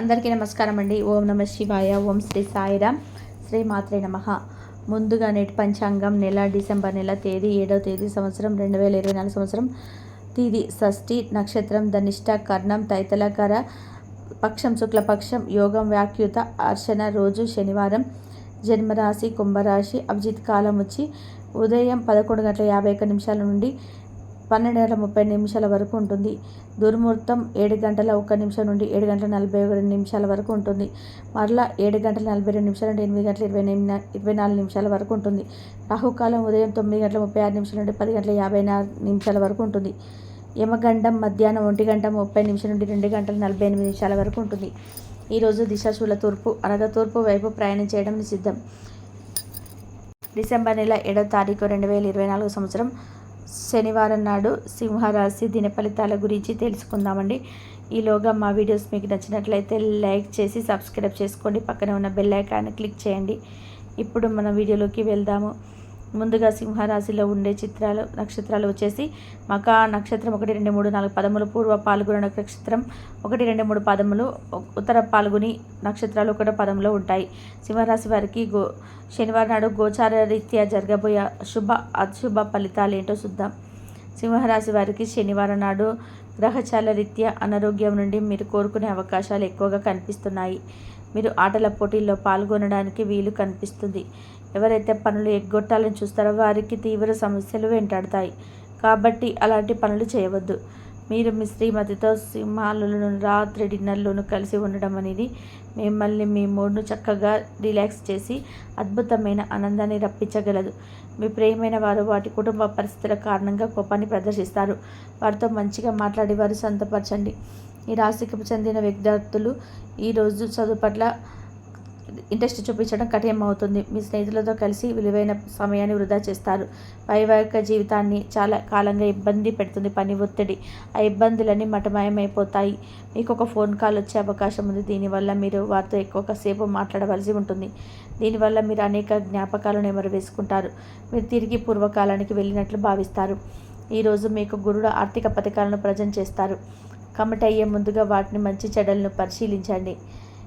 అందరికీ నమస్కారం అండి. ఓం నమ శివాయ ఓం శ్రీ సాయిరామ్ శ్రీ మాత్రే నమ. ముందుగా నేటి పంచాంగం నెల డిసెంబర్ నెల తేదీ ఏడవ తేదీ సంవత్సరం రెండు వేల ఇరవై నాలుగు సంవత్సరం. తేదీ షష్ఠి నక్షత్రం ధనిష్ట కర్ణం తైతలకర పక్షం శుక్లపక్షం యోగం వ్యాఖ్యుత అర్చన రోజు శనివారం జన్మరాశి కుంభరాశి అభిజిత్ కాలం వచ్చి ఉదయం పదకొండు గంటల యాభై ఒక్క నిమిషాల నుండి పన్నెండు గంటల ముప్పై నిమిషాల వరకు ఉంటుంది. దుర్ముహూర్తం ఏడు గంటల ఒక్క నిమిషం నుండి ఏడు గంటల నలభై రెండు నిమిషాల వరకు ఉంటుంది. మరలా ఏడు గంటల నలభై రెండు నిమిషాల నుండి ఎనిమిది గంటల ఇరవై నిమి- ఇరవై నాలుగు నిమిషాల వరకు ఉంటుంది. రాహుకాలం ఉదయం తొమ్మిది గంటల ముప్పై ఆరు నిమిషాల నుండి పది గంటల యాభై నాలుగు నిమిషాల వరకు ఉంటుంది. యమగండం మధ్యాహ్నం ఒంటి గంట ముప్పై నిమిషం నుండి రెండు గంటల నలభై ఎనిమిది నిమిషాల వరకు ఉంటుంది. ఈరోజు దిశాశూల తూర్పు అనగా తూర్పు వైపు ప్రయాణం చేయడం నిషిద్ధం. డిసెంబర్ నెల ఏడవ తారీఖు రెండు వేల ఇరవై నాలుగు సంవత్సరం. శనివారం నాడు సింహరాశి దిన ఫలితాల గురించి తెలుసుకుందామండి. ఈలోగా మా వీడియోస్ మీకు నచ్చినట్లయితే లైక్ చేసి సబ్స్క్రైబ్ చేసుకోండి. పక్కన ఉన్న బెల్ ఐకాన్ క్లిక్ చేయండి. ఇప్పుడు మన వీడియోలోకి వెళ్దాము. ముందుగా సింహరాశిలో ఉండే చిత్రాలు నక్షత్రాలు వచ్చేసి మక నక్షత్రం ఒకటి రెండు మూడు నాలుగు పదములు పూర్వ పాల్గొన నక్షత్రం ఒకటి రెండు మూడు పదములు ఉత్తర పాల్గొని నక్షత్రాలు ఒకటో పదంలో ఉంటాయి. సింహరాశి వారికి గో శనివారం నాడు గోచార రీత్యా జరగబోయే శుభ అశుభ ఫలితాలు ఏంటో చూద్దాం. సింహరాశి వారికి శనివారం నాడు గ్రహచాల రీత్యా అనారోగ్యం నుండి మీరు కోరుకునే అవకాశాలు ఎక్కువగా కనిపిస్తున్నాయి. మీరు ఆటల పోటీల్లో పాల్గొనడానికి వీలు కనిపిస్తుంది. ఎవరైతే పనులు ఎగ్గొట్టాలని చూస్తారో వారికి తీవ్ర సమస్యలు వెంటాడతాయి. కాబట్టి అలాంటి పనులు చేయవద్దు. మీరు మీ శ్రీమతితో సింహాలను రాత్రి డిన్నర్లోనూ కలిసి ఉండడం అనేది మిమ్మల్ని మీ మూడ్ను చక్కగా రిలాక్స్ చేసి అద్భుతమైన ఆనందాన్ని రప్పించగలదు. మీ ప్రేమైన వారు వాటి కుటుంబ పరిస్థితుల కారణంగా కోపాన్ని ప్రదర్శిస్తారు. వారితో మంచిగా మాట్లాడి వారు సంతపరచండి ఈ రాశికి చెందిన విద్యార్థులు ఈరోజు చదువు పట్ల ఇంట్రెస్ట్ చూపించడం కఠినమవుతుంది. మీ స్నేహితులతో కలిసి విలువైన సమయాన్ని వృధా చేస్తారు. వైవాహిక జీవితాన్ని చాలా కాలంగా ఇబ్బంది పెడుతుంది. పని ఒత్తిడి ఆ ఇబ్బందులన్నీ మటమాయమైపోతాయి. మీకు ఒక ఫోన్ కాల్ వచ్చే అవకాశం ఉంది. దీనివల్ల మీరు వారితో ఎక్కువ సేపు మాట్లాడవలసి ఉంటుంది. దీనివల్ల మీరు అనేక జ్ఞాపకాలను నెమరు వేసుకుంటారు మీరు తిరిగి పూర్వకాలానికి వెళ్ళినట్లు భావిస్తారు. ఈరోజు మీకు గురుడు ఆర్థిక పథకాలను ప్రజెంట్ చేస్తారు. కమిట్ అయ్యే ముందుగా వాటిని మంచి చెడలను పరిశీలించండి.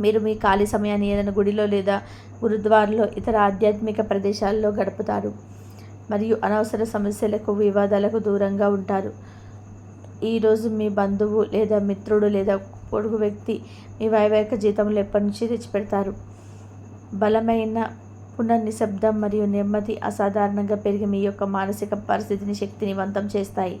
మీరు మీ ఖాళీ సమయాన్ని ఏదైనా గుడిలో లేదా గురుద్వారలో ఇతర ఆధ్యాత్మిక ప్రదేశాల్లో గడుపుతారు. మరియు అనవసర సమస్యలకు వివాదాలకు దూరంగా ఉంటారు. ఈరోజు మీ బంధువు లేదా మిత్రుడు లేదా పొడుగు వ్యక్తి మీ వైవాహిక జీతంలో ఎప్పటి నుంచి తెచ్చిపెడతారు? బలమైన పునర్నిశ్శబ్దం మరియు నెమ్మది అసాధారణంగా పెరిగి మీ యొక్క మానసిక పరిస్థితిని శక్తినివంతం చేస్తాయి.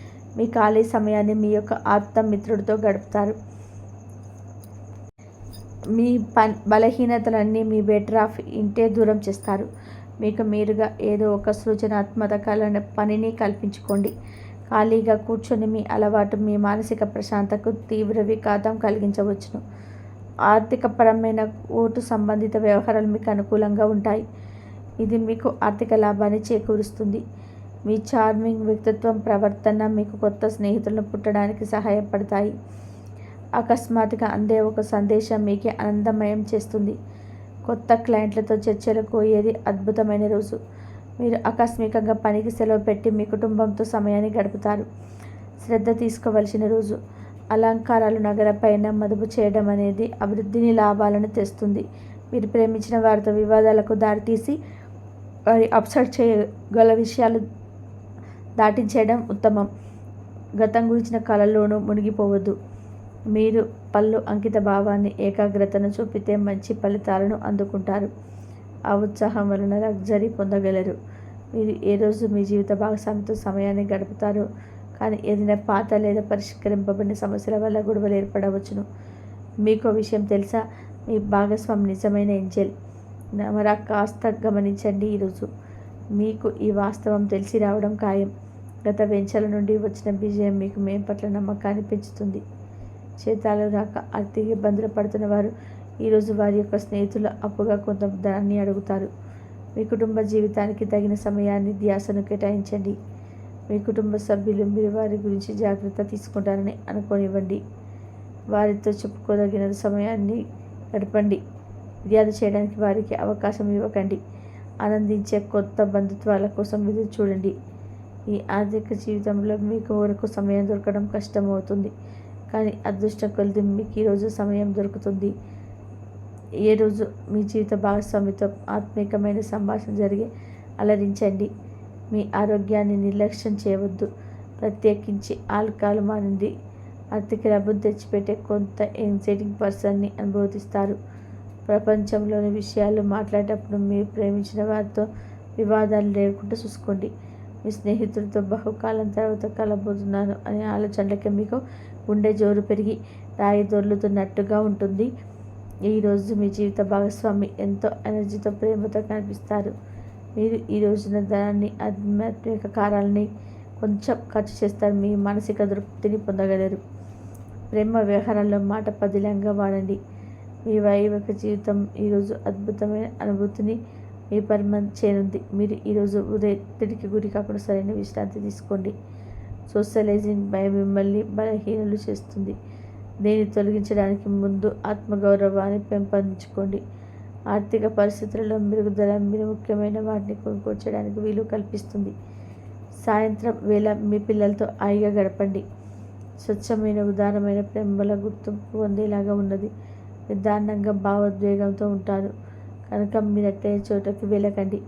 మీ ఖాళీ సమయాన్ని మీ యొక్క ఆప్త మిత్రుడితో గడుపుతారు. మీ పన్ బలహీనతలన్నీ మీ బెటర్ ఆఫ్ ఇంటే దూరం చేస్తారు. మీకు మీరుగా ఏదో ఒక సృజనాత్మక కలన పనిని కల్పించుకోండి. ఖాళీగా కూర్చొని మీ అలవాటు మీ మానసిక ప్రశాంతకు తీవ్ర విఘాతం కలిగించవచ్చును. ఆర్థికపరమైన ఓటు సంబంధిత వ్యవహారాలు మీకు అనుకూలంగా ఉంటాయి. ఇది మీకు ఆర్థిక లాభాన్ని చేకూరుస్తుంది. మీ చార్మింగ్ వ్యక్తిత్వం ప్రవర్తన మీకు కొత్త స్నేహితులను పుట్టడానికి సహాయపడతాయి. అకస్మాత్తుగా అందే ఒక సందేశం మీకే ఆనందమయం చేస్తుంది. కొత్త క్లయింట్లతో చర్చలకు ఏది అద్భుతమైన రోజు. మీరు ఆకస్మికంగా పనికి సెలవు పెట్టి మీ కుటుంబంతో సమయాన్ని గడుపుతారు. శ్రద్ధ తీసుకోవలసిన రోజు. అలంకారాలు నగరపైన మదుపు చేయడం అనేది అభివృద్ధిని లాభాలను తెస్తుంది. మీరు ప్రేమించిన వారితో వివాదాలకు దారితీసి వారి అప్సెట్ చేయగల విషయాలు దాటించేయడం ఉత్తమం. గతం గురించిన కళల్లోనూ మునిగిపోవద్దు. మీరు పళ్ళు అంకిత భావాన్ని ఏకాగ్రతను చూపితే మంచి ఫలితాలను అందుకుంటారు. ఆ ఉత్సాహం వలన లగ్జరీ పొందగలరు. మీరు ఏ రోజు మీ జీవిత భాగస్వామితో సమయాన్ని గడుపుతారు? కానీ ఏదైనా పాత లేదా పరిష్కరింపబడిన సమస్యల వల్ల గొడవలు ఏర్పడవచ్చును. మీకు విషయం తెలుసా? మీ భాగస్వామి నిజమైన ఎంజెల్ మరా కాస్త గమనించండి ఈరోజు. మీకు ఈ వాస్తవం తెలిసి రావడం ఖాయం. గత వెంచల నుండి వచ్చిన విజయం మీకు మేం పట్ల నమ్మకాన్ని పెంచుతుంది. చేతాలు రాక ఆర్థిక ఇబ్బందులు పడుతున్న వారు ఈరోజు వారి యొక్క స్నేహితుల అప్పుగా కొంత ధనాన్ని అడుగుతారు. మీ కుటుంబ జీవితానికి తగిన సమయాన్ని ధ్యాసను కేటాయించండి. మీ కుటుంబ సభ్యులు మీరు వారి గురించి జాగ్రత్త తీసుకుంటారని అనుకోనివ్వండి. వారితో చెప్పుకోదగిన సమయాన్ని గడపండి. ఫిర్యాదు చేయడానికి వారికి అవకాశం ఇవ్వకండి. ఆనందించే కొత్త బంధుత్వాల కోసం ఎదురు చూడండి. ఈ ఆర్థిక జీవితంలో మీకు వరకు సమయం దొరకడం కష్టమవుతుంది. కానీ అదృష్టం కొలిది మీకు ఈరోజు సమయం దొరుకుతుంది. ఏ రోజు మీ జీవిత భాగస్వామితో ఆత్మీకమైన సంభాషణ జరిగి అలరించండి. మీ ఆరోగ్యాన్ని నిర్లక్ష్యం చేయవద్దు. ప్రత్యేకించి ఆల్కహాల్ మానింది. ఆర్థిక డబ్బును తెచ్చిపెట్టే కొంత ఎగ్జైటింగ్ పర్సన్ని అనుభూతిస్తారు. ప్రపంచంలోని విషయాలు మాట్లాడేటప్పుడు మీరు ప్రేమించిన వారితో వివాదాలు లేకుండా చూసుకోండి. మీ స్నేహితులతో బహుకాలం తర్వాత కలబోతున్నాను అనే ఆలోచనలకి మీకు గుండె జోరు పెరిగి రాయి దొర్లుతున్నట్టుగా ఉంటుంది. ఈరోజు మీ జీవిత భాగస్వామి ఎంతో ఎనర్జీతో ప్రేమతో కనిపిస్తారు. మీరు ఈ రోజున ధనాన్ని ఆధ్యాత్మిక కారాలని కొంచెం ఖర్చు చేస్తారు. మీ మానసిక తృప్తిని పొందగలరు. ప్రేమ వ్యవహారాల్లో మాట పదిలంగా వాడండి. మీ వైవాహిక జీవితం ఈరోజు అద్భుతమైన అనుభూతిని మీ పరిమం చేరుంది మీరు ఈరోజు ఉదయతిడికి గురి కాకుండా సరైన విశ్రాంతి తీసుకోండి. సోషలైజింగ్ భయం మిమ్మల్ని బలహీనలు చేస్తుంది. దీన్ని తొలగించడానికి ముందు ఆత్మగౌరవాన్ని పెంపొందించుకోండి. ఆర్థిక పరిస్థితులలో మెరుగుదల మీరు ముఖ్యమైన వాటిని కొనుక్కొచ్చడానికి వీలు కల్పిస్తుంది. సాయంత్రం వేళ మీ పిల్లలతో హాయిగా గడపండి. స్వచ్ఛమైన ఉదారమైన ప్రేమల గుర్తింపు పొందేలాగా ఉన్నది. నిదానంగా భావోద్వేగంతో ఉంటారు. కనుక మీరట్టే చోటకి వెళ్ళకండి.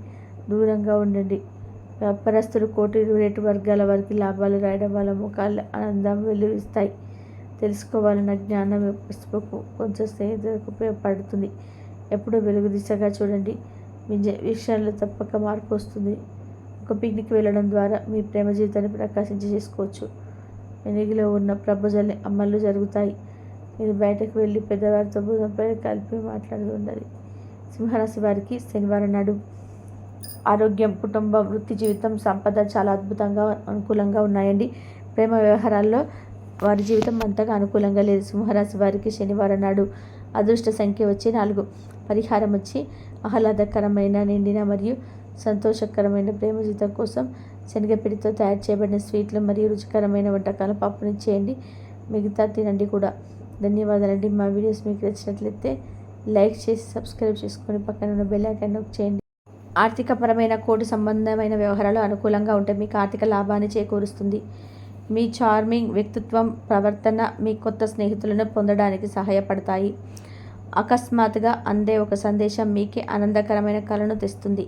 దూరంగా ఉండండి. వ్యాపారస్తులు కోటి రేటు వర్గాల వారికి లాభాలు రాయడం వల్ల ముఖాలు ఆనందం వెలువిస్తాయి. తెలుసుకోవాలన్న జ్ఞానం పుస్తకపు కొంచెం స్నేహితులకు ఉపయోగపడుతుంది. ఎప్పుడూ వెలుగు దిశగా చూడండి. మీ విషయాల్లో తప్పక మార్పు వస్తుంది. ఒక పిక్నిక్ వెళ్ళడం ద్వారా మీ ప్రేమ జీవితాన్ని ప్రకాశించి చేసుకోవచ్చు వెనిగిలో ఉన్న ప్రపోజల్ని అమలు జరుగుతాయి. మీరు బయటకు వెళ్ళి పెద్దవారితో భుజంపై కలిపి మాట్లాడుతూ ఉండాలి సింహరాశి వారికి శనివారం నాడు ఆరోగ్యం కుటుంబ వృత్తి జీవితం సంపద చాలా అద్భుతంగా అనుకూలంగా ఉన్నాయండి. ప్రేమ వ్యవహారాల్లో వారి జీవితం అంతగా అనుకూలంగా లేదు. సింహరాశి వారికి శనివారం నాడు అదృష్ట సంఖ్య వచ్చి నాలుగు. పరిహారం వచ్చి ఆహ్లాదకరమైన నిండిన మరియు సంతోషకరమైన ప్రేమ జీవితం కోసం శనగపిడితో తయారు చేయబడిన స్వీట్లు మరియు రుచికరమైన వంటకాలు పప్పుని చేయండి. మిగతా తినండి కూడా. ధన్యవాదాలండి. మా వీడియోస్ మీకు నచ్చినట్లయితే లైక్ చేసి సబ్స్క్రైబ్ చేసుకొని పక్కన ఉన్న బెల్ ఐకాన్ చేయండి. ఆర్థికపరమైన కోటి సంబంధమైన వ్యవహారాలు అనుకూలంగా ఉంటే మీకు ఆర్థిక లాభాన్ని చేకూరుస్తుంది. మీ చార్మింగ్ వ్యక్తిత్వం ప్రవర్తన మీ కొత్త స్నేహితులను పొందడానికి సహాయపడతాయి. అకస్మాత్తుగా అందే ఒక సందేశం మీకే ఆనందకరమైన కళను తెస్తుంది.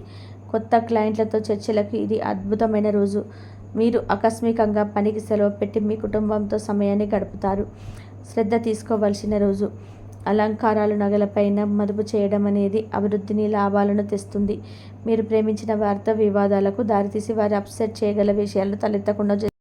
కొత్త క్లయింట్లతో చర్చలకు ఇది అద్భుతమైన రోజు. మీరు ఆకస్మికంగా పనికి సెలవు పెట్టి మీ కుటుంబంతో సమయాన్ని గడుపుతారు. శ్రద్ధ తీసుకోవలసిన రోజు. అలంకారాలు నగలపైన మదుపు చేయడం అనేది అభివృద్ధిని లాభాలను తెస్తుంది. మీరు ప్రేమించిన వారితో వివాదాలకు దారితీసి వారి అప్సెట్ చేయగల విషయాలను తలెత్తకుండా